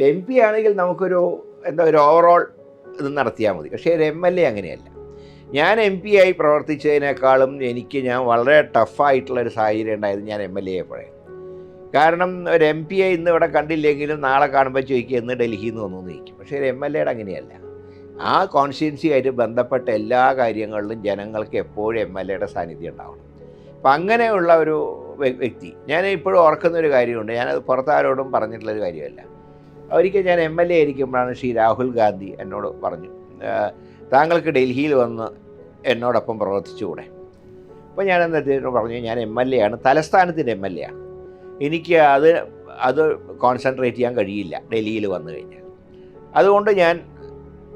M P ആണെങ്കിൽ നമുക്കൊരു എന്താ ഒരു ഓവറോൾ ഇത് നടത്തിയാൽ മതി. പക്ഷേ ഒരു എം എൽ എ അങ്ങനെയല്ല. ഞാൻ എം പി ആയി പ്രവർത്തിച്ചതിനേക്കാളും എനിക്ക് ഞാൻ വളരെ ടഫായിട്ടുള്ള ഒരു സാഹചര്യം ഉണ്ടായത് ഞാൻ എം എൽ എ ആയപ്പോഴേ കാരണം ഒരു എം പി ഐ ഇന്ന് ഇവിടെ കണ്ടില്ലെങ്കിലും നാളെ കാണുമ്പോൾ ചോദിക്കുക എന്ന് ഡൽഹിയിൽ നിന്ന് വന്നു ചോദിക്കും. പക്ഷേ ഒരു എം എൽ എയുടെ അങ്ങനെയല്ല. ആ കോൺസ്റ്റിറ്റ്യൻസിയായിട്ട് ബന്ധപ്പെട്ട എല്ലാ കാര്യങ്ങളിലും ജനങ്ങൾക്ക് എപ്പോഴും എം എൽ എയുടെ സാന്നിധ്യം ഉണ്ടാവണം. അപ്പം അങ്ങനെയുള്ള ഒരു വ്യക്തി. ഞാൻ ഇപ്പോഴും ഓർക്കുന്ന ഒരു കാര്യമുണ്ട്. ഞാനത് പുറത്താരോടും പറഞ്ഞിട്ടുള്ളൊരു കാര്യമല്ല. ഒരിക്കൽ ഞാൻ എം എൽ എ ആയിരിക്കുമ്പോഴാണ് ശ്രീ രാഹുൽ ഗാന്ധി എന്നോട് പറഞ്ഞു. താങ്കൾക്ക് ഡൽഹിയിൽ വന്ന് എന്നോടൊപ്പം പ്രവർത്തിച്ചുകൂടെ? അപ്പോൾ ഞാൻ എന്നിട്ട് പറഞ്ഞു ഞാൻ എം എൽ എ ആണ് തലസ്ഥാനത്തിന്റെ എം എൽ എ ആണ്. എനിക്ക് അത് അത് കോൺസെൻട്രേറ്റ് ചെയ്യാൻ കഴിയില്ല ഡൽഹിയിൽ വന്നു കഴിഞ്ഞാൽ. അതുകൊണ്ട് ഞാൻ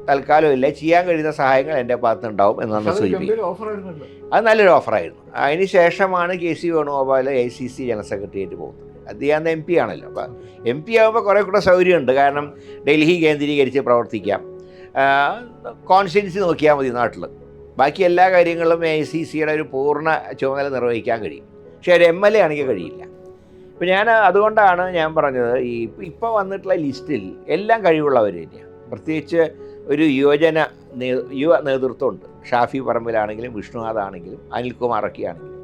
തൽക്കാലം ഇല്ല ചെയ്യാൻ കഴിയുന്ന സഹായങ്ങൾ എന്റെ ഭാഗത്ത് ഉണ്ടാവും എന്നാണ് സൂചിപ്പിക്കുന്നത്. അത് നല്ലൊരു ഓഫറായിരുന്നു അതിന് ശേഷമാണ് K C Venugopal A C C general സെക്രട്ടറിയായിട്ട് പോകുന്നത്. അദ്ദേഹം എം പി ആണല്ലോ. അപ്പം എം പി ആകുമ്പോൾ കുറേ കൂടെ സൗകര്യമുണ്ട്. കാരണം ഡൽഹി കേന്ദ്രീകരിച്ച് പ്രവർത്തിക്കാം. കോൺസ്റ്റിറ്റ്യൻസി നോക്കിയാൽ മതി നാട്ടിൽ ബാക്കി എല്ലാ കാര്യങ്ങളും എ സി സിയുടെ ഒരു പൂർണ ചുമതല നിർവഹിക്കാൻ കഴിയും. പക്ഷേ ഒരു എം എൽ എ ആണെങ്കിൽ കഴിയില്ല. ഇപ്പം ഞാൻ അതുകൊണ്ടാണ് ഞാൻ പറഞ്ഞത് ഈ ഇപ്പോൾ വന്നിട്ടുള്ള ലിസ്റ്റിൽ എല്ലാം കഴിവുള്ളവർ തന്നെയാണ് പ്രത്യേകിച്ച് ഒരു യുവജന യുവ നേതൃത്വമുണ്ട്. ഷാഫി പറമ്പിലാണെങ്കിലും വിഷ്ണുനാഥ് ആണെങ്കിലും അനിൽകുമാറൊക്കെ ആണെങ്കിലും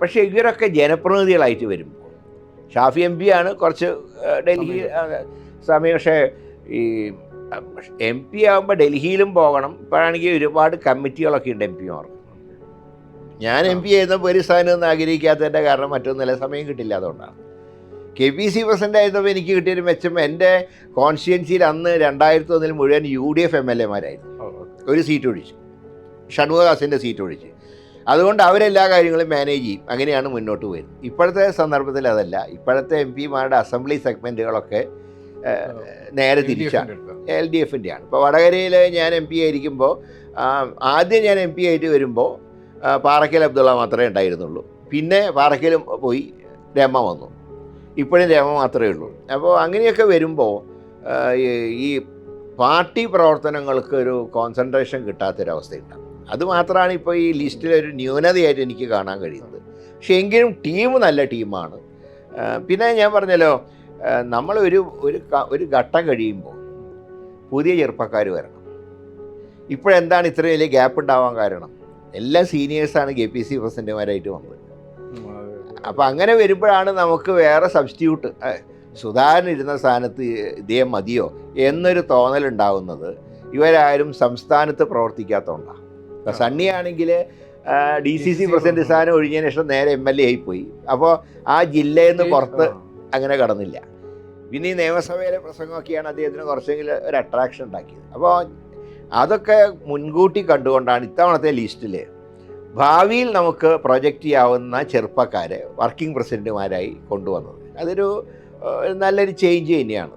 പക്ഷേ ഇവരൊക്കെ ജനപ്രതിനിധികളായിട്ട് വരുമ്പോൾ ഷാഫി എം പി ആണ് കുറച്ച് ഡൽഹി സമയം. പക്ഷേ ഈ എം പി ആകുമ്പോൾ ഡൽഹിയിലും പോകണം. ഇപ്പോഴാണെങ്കിൽ ഒരുപാട് കമ്മിറ്റികളൊക്കെ ഉണ്ട് എം പിമാർക്ക് ഞാൻ എം പി ആയിരുന്നപ്പോൾ ഒരു സ്ഥാനം ഒന്നും ആഗ്രഹിക്കാത്തതിന്റെ കാരണം മറ്റൊന്നുമില്ല സമയം കിട്ടില്ല അതുകൊണ്ടാണ്. കെ പി സി പ്രസിഡന്റ് ആയിരുന്നപ്പോൾ എനിക്ക് കിട്ടിയൊരു മെച്ചം. എന്റെ കോൺസ്റ്റിറ്റ്യൻസിയിൽ അന്ന് രണ്ടായിരത്തി ഒന്നിൽ മുഴുവൻ U D F M L എമാരായിരുന്നു ഒരു സീറ്റ് ഒഴിച്ച്. ഷൺമുഖദാസിന്റെ സീറ്റ് ഒഴിച്ച്. അതുകൊണ്ട് അവരെല്ലാ കാര്യങ്ങളും മാനേജ് ചെയ്യും. അങ്ങനെയാണ് മുന്നോട്ട് പോയത്. ഇപ്പോഴത്തെ സന്ദർഭത്തിൽ അതല്ല. ഇപ്പോഴത്തെ എം പിമാരുടെ അസംബ്ലി സെഗ്മെന്റുകളൊക്കെ നേരെ തിരിച്ചാണ് എൽ ഡി എഫിന്റെ ആണ് ഇപ്പോൾ വടകരയിൽ ഞാൻ എം പി ആയിരിക്കുമ്പോൾ ആദ്യം ഞാൻ എം പി ആയിട്ട് വരുമ്പോൾ പാറക്കൽ അബ്ദുള്ള മാത്രമേ ഉണ്ടായിരുന്നുള്ളൂ. പിന്നെ പാറക്കലും പോയി രമ വന്നു. ഇപ്പോഴും രമ മാത്രമേ ഉള്ളൂ. അപ്പോൾ അങ്ങനെയൊക്കെ വരുമ്പോൾ ഈ- ഈ പാർട്ടി പ്രവർത്തനങ്ങൾക്ക് ഒരു കോൺസെൻട്രേഷൻ കിട്ടാത്തൊരവസ്ഥയുണ്ടാകും അത് മാത്രമാണ് ഇപ്പോൾ ഈ ലിസ്റ്റിലൊരു ന്യൂനതയായിട്ട് എനിക്ക് കാണാൻ കഴിയുന്നത്. പക്ഷേ എങ്കിലും ടീം നല്ല ടീമാണ്. പിന്നെ ഞാൻ പറഞ്ഞല്ലോ നമ്മൾ ഒരു ഒരു ഒരു ഘട്ടം കഴിയുമ്പോൾ പുതിയ ചെറുപ്പക്കാർ വരണം. ഇപ്പോഴെന്താണ് ഇത്രയും വലിയ ഗ്യാപ്പ് ഉണ്ടാവാൻ കാരണം? എല്ലാ സീനിയേഴ്സാണ് കെ പി സി പ്രസിഡന്റുമാരായിട്ട് വന്നത്. അപ്പോൾ അങ്ങനെ വരുമ്പോഴാണ് നമുക്ക് വേറെ സബ്സ്റ്റിറ്റ്യൂട്ട് സുധാകരൻ ഇരുന്ന സ്ഥാനത്ത് ഇതേ മതിയോ എന്നൊരു തോന്നലുണ്ടാവുന്നത് ഇവരാരും സംസ്ഥാനത്ത് പ്രവർത്തിക്കാത്തതുകൊണ്ടാണ് സണ്ണിയാണെങ്കിൽ ഡി സി സി പ്രസിഡന്റ് സ്ഥാനം ഒഴിഞ്ഞതിന് ശേഷം നേരെ എം എൽ എ ആയിപ്പോയി അപ്പോൾ ആ ജില്ലയിൽ നിന്ന് പുറത്ത് അങ്ങനെ കടന്നില്ല. പിന്നെ ഈ നിയമസഭയിലെ പ്രസംഗമൊക്കെയാണ് അദ്ദേഹത്തിന് കുറച്ചെങ്കിലും ഒരു അട്രാക്ഷൻ ഉണ്ടാക്കിയത്. അപ്പോൾ അതൊക്കെ മുൻകൂട്ടി കണ്ടുകൊണ്ടാണ് ഇത്തവണത്തെ ലിസ്റ്റിൽ ഭാവിയിൽ നമുക്ക് പ്രൊജക്റ്റ് ചെയ്യാവുന്ന ചെറുപ്പക്കാരെ വർക്കിംഗ് പ്രസിഡന്റുമാരായി കൊണ്ടുവന്നത്. അതൊരു നല്ലൊരു ചേഞ്ച് തന്നെയാണ്.